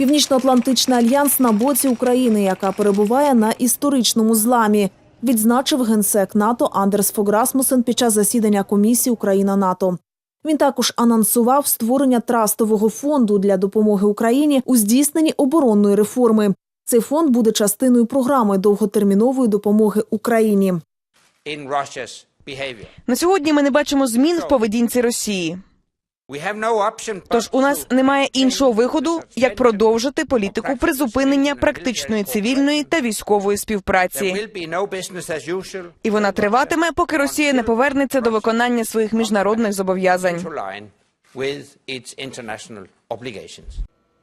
Північно-Атлантичний альянс на боці України, яка перебуває на історичному зламі, відзначив генсек НАТО Андерс Фог Расмусен під час засідання комісії Україна НАТО. Він також анонсував створення трастового фонду для допомоги Україні у здійсненні оборонної реформи. Цей фонд буде частиною програми довготермінової допомоги Україні. На сьогодні ми не бачимо змін в поведінці Росії. Тож у нас немає іншого виходу, як продовжити політику призупинення практичної цивільної та військової співпраці. І вона триватиме, поки Росія не повернеться до виконання своїх міжнародних зобов'язань.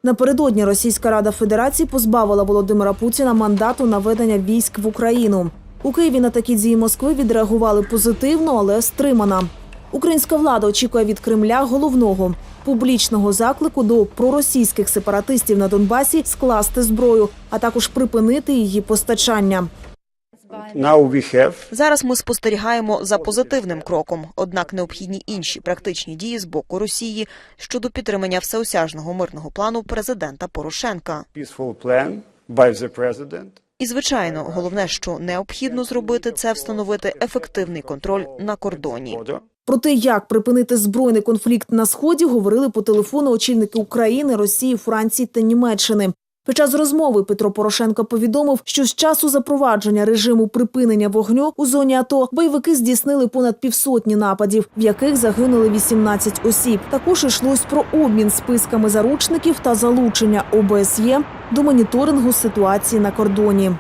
Напередодні Російська Рада Федерації позбавила Володимира Путіна мандату на ведення військ в Україну. У Києві на такі дії Москви відреагували позитивно, але стримано. Українська влада очікує від Кремля головного публічного заклику до проросійських сепаратистів на Донбасі скласти зброю, а також припинити її постачання. Зараз ми спостерігаємо за позитивним кроком, однак необхідні інші практичні дії з боку Росії щодо підтримання всеосяжного мирного плану президента Порошенка. І звичайно, головне, що необхідно зробити, це встановити ефективний контроль на кордоні. Про те, як припинити збройний конфлікт на сході, говорили по телефону очільники України, Росії, Франції та Німеччини. Під час розмови Петро Порошенко повідомив, що з часу запровадження режиму припинення вогню у зоні АТО бойовики здійснили понад півсотні нападів, в яких загинули 18 осіб. Також йшлось про обмін списками заручників та залучення ОБСЄ до моніторингу ситуації на кордоні.